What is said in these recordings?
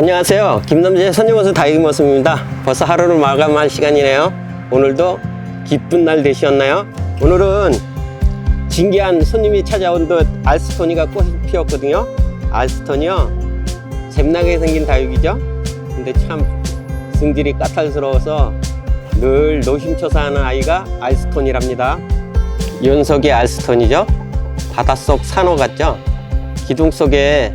안녕하세요. 김남재 선녀모습 다이모습입니다. 벌써 하루를 마감할 시간이네요. 오늘도 기쁜 날 되셨나요? 오늘은 진기한 손님이 찾아온 듯 알스토니가 꽃이 피었거든요. 알스토니요. 잼나게 생긴 다육이죠. 근데 참 승질이 까탈스러워서 늘 노심초사 하는 아이가 알스톤이랍니다. 연석이 알스톤이죠. 바닷속 산호 같죠. 기둥 속에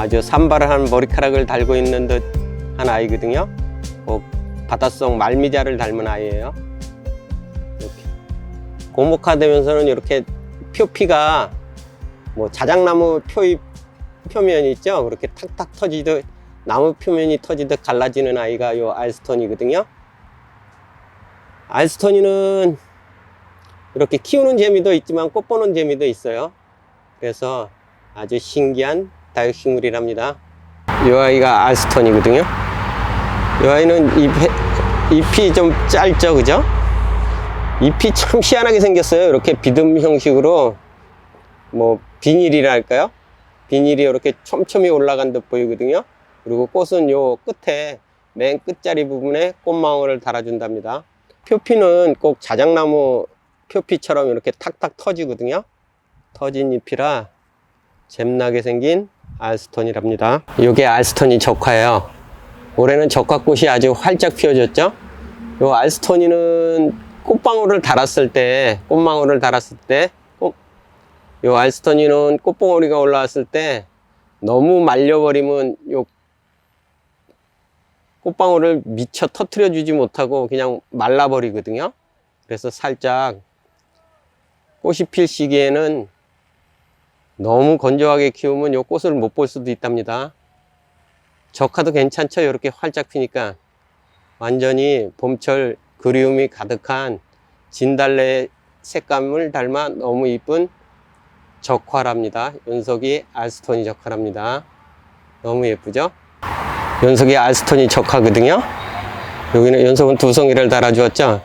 아주 산발한 머리카락을 달고 있는 듯 한 아이거든요. 꼭 바닷속 말미잘을 닮은 아이예요. 이렇게 고목화되면서는 이렇게 표피가 뭐 자작나무 표입 표면 있죠. 그렇게 탁탁 터지듯 나무 표면이 터지듯 갈라지는 아이가 요 알스톤이거든요. 알스톤이는 이렇게 키우는 재미도 있지만 꽃 보는 재미도 있어요. 그래서 아주 신기한 다육식물이랍니다. 이 아이가 알스톤이거든요. 이 아이는 잎, 잎이 좀 짧죠, 그죠? 잎이 참 희한하게 생겼어요. 이렇게 비듬 형식으로 뭐 비닐이랄까요? 비닐이 이렇게 촘촘히 올라간 듯 보이거든요. 그리고 꽃은 요 끝에 맨 끝자리 부분에 꽃망울을 달아준답니다. 표피는 꼭 자작나무 표피처럼 이렇게 탁탁 터지거든요. 터진 잎이라 잼나게 생긴 알스톤이랍니다. 이게 알스톤이 적화예요. 올해는 적화꽃이 아주 활짝 피어졌죠. 요 알스톤이는 꽃방울을 달았을 때, 꽃망울을 달았을 때, 꽃, 요 알스톤이는 꽃봉오리가 올라왔을 때 너무 말려버리면 요 꽃방울을 미처 터트려 주지 못하고 그냥 말라버리거든요. 그래서 살짝 꽃이 필 시기에는 너무 건조하게 키우면 요 꽃을 못 볼 수도 있답니다. 적화도 괜찮죠? 이렇게 활짝 피니까 완전히 봄철 그리움이 가득한 진달래 색감을 닮아 너무 이쁜 적화랍니다. 연석이 알스톤이 적화랍니다. 너무 예쁘죠? 연석이 알스톤이 적화거든요. 여기는 연석은 두 송이를 달아주었죠.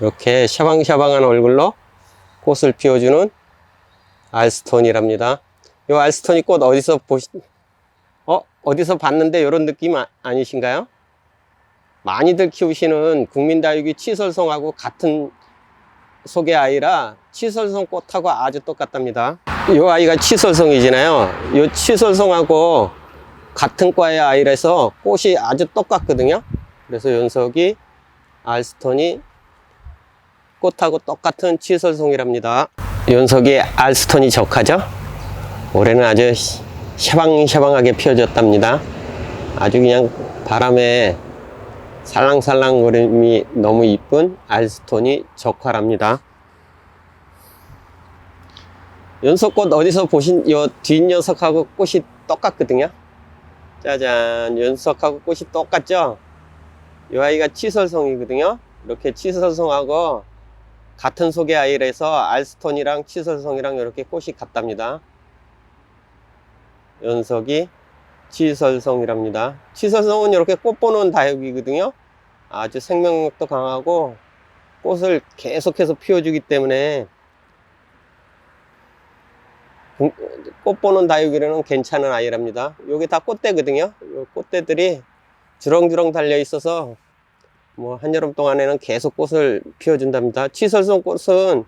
이렇게 샤방샤방한 얼굴로 꽃을 피워주는 알스톤이랍니다. 이 알스톤이 꽃 어디서 보시, 어? 어디서 봤는데 이런 느낌 아, 아니신가요? 많이들 키우시는 국민다육이 치설송하고 같은 속의 아이라 치설송 꽃하고 아주 똑같답니다. 이 아이가 치설송이잖아요. 이 치설송하고 같은 과의 아이라서 꽃이 아주 똑같거든요. 그래서 연석이 알스톤이 꽃하고 똑같은 치설송이랍니다. 연석이 알스톤이 적하죠? 올해는 아주 샤방샤방하게 피어졌답니다. 아주 그냥 바람에 살랑살랑 거림이 너무 이쁜 알스톤이 적화랍니다. 연석꽃 어디서 보신 요 뒷녀석하고 꽃이 똑같거든요. 짜잔, 연석하고 꽃이 똑같죠? 이 아이가 치설송이거든요. 이렇게 치설송하고 같은 속의 아이라서 알스톤이랑 치설송이랑 이렇게 꽃이 같답니다. 연석이 치설송이랍니다. 치설송은 이렇게 꽃 보는 다육이거든요. 아주 생명력도 강하고 꽃을 계속해서 피워주기 때문에 꽃 보는 다육이라는 괜찮은 아이랍니다. 여기 다 꽃대거든요. 요 꽃대들이 주렁주렁 달려 있어서 뭐 한여름 동안에는 계속 꽃을 피워준답니다. 치설송 꽃은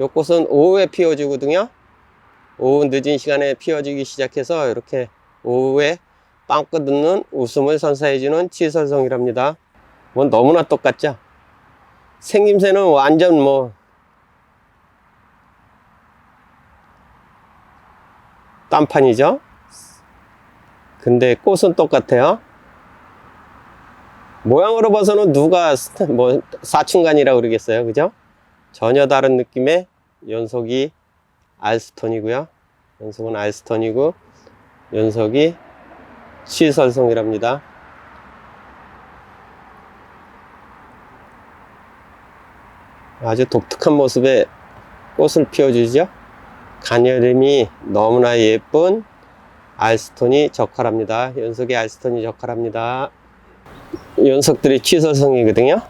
요 꽃은 오후에 피워주거든요. 오후 늦은 시간에 피워지기 시작해서 이렇게 오후에 빵 끄드는 웃음을 선사해주는 치설송이랍니다. 뭐 너무나 똑같죠? 생김새는 완전 뭐 딴판이죠? 근데 꽃은 똑같아요. 모양으로 봐서는 누가 스- 뭐 사춘간이라 그러겠어요. 그죠? 전혀 다른 느낌의 연속이 알스톤이고요. 연속은 알스톤이고 연속이 치설송이랍니다. 아주 독특한 모습의 꽃을 피워주죠. 가녀림이 너무나 예쁜 알스톤이 적합합니다. 연속의 알스톤이 적합합니다. 연속들이 취설성이거든요.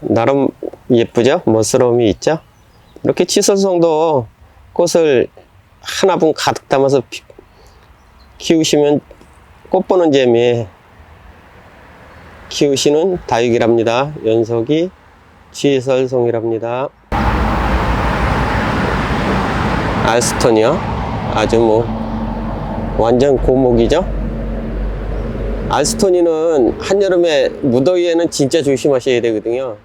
나름 예쁘죠? 멋스러움이 있죠? 이렇게 취설성도 꽃을 하나분 가득 담아서 피- 키우시면 꽃 보는 재미 키우시는 다육이랍니다. 연석이 지설송이랍니다. 알스톤이요. 아주 뭐 완전 고목이죠. 알스토니는 한여름에 무더위에는 진짜 조심하셔야 되거든요.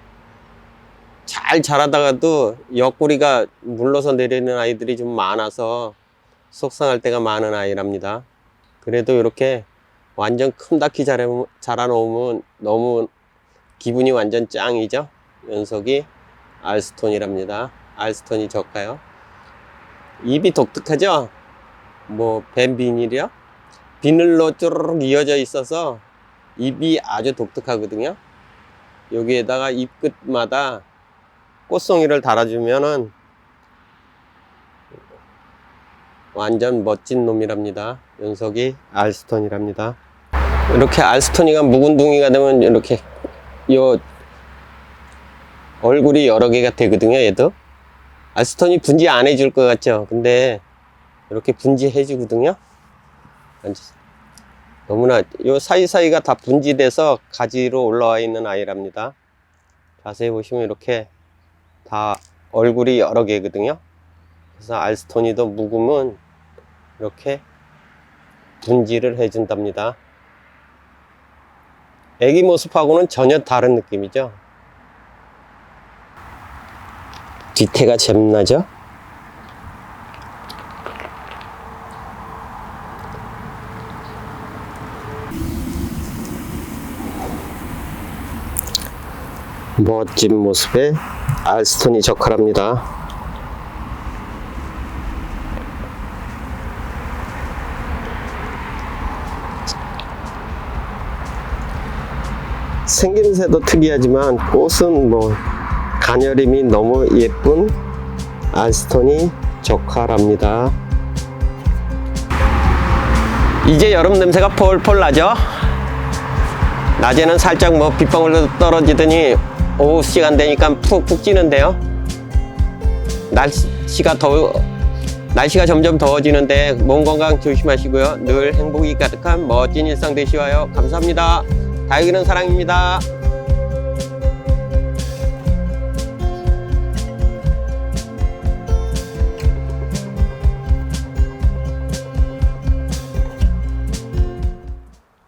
잘 자라다가도 옆구리가 물러서 내리는 아이들이 좀 많아서 속상할 때가 많은 아이랍니다. 그래도 이렇게 완전 큼닥히 자라, 자라놓으면 너무 기분이 완전 짱이죠. 연석이 알스톤이랍니다. 알스톤이 적가요. 입이 독특하죠? 뭐, 뱀 비닐이요? 비늘로 쭈르륵 이어져 있어서 입이 아주 독특하거든요. 여기에다가 입 끝마다 꽃송이를 달아주면은 완전 멋진 놈이랍니다. 연석이 알스톤이랍니다. 이렇게 알스톤이가 묵은둥이가 되면 이렇게 요 얼굴이 여러 개가 되거든요. 얘도 알스톤이 분지 안 해줄 것 같죠. 근데 이렇게 분지해 주거든요. 너무나 요 사이사이가 다 분지돼서 가지로 올라와 있는 아이랍니다. 자세히 보시면 이렇게 다 얼굴이 여러 개거든요. 그래서 알스토니도 묵으면 이렇게 분지를 해준답니다. 애기 모습하고는 전혀 다른 느낌이죠. 뒤태가 잼나죠? 멋진 모습에 알스톤이 적합합니다. 생김새도 특이하지만 꽃은 뭐 가녀림이 너무 예쁜 알스톤이 적합합니다. 이제 여름 냄새가 폴폴 나죠? 낮에는 살짝 뭐 빗방울도 떨어지더니 오후 시간 되니까 푹푹 찌는데요. 날씨가 더 날씨가 점점 더워지는데 몸 건강 조심하시고요. 늘 행복이 가득한 멋진 일상 되시와요. 감사합니다. 다육이는 사랑입니다.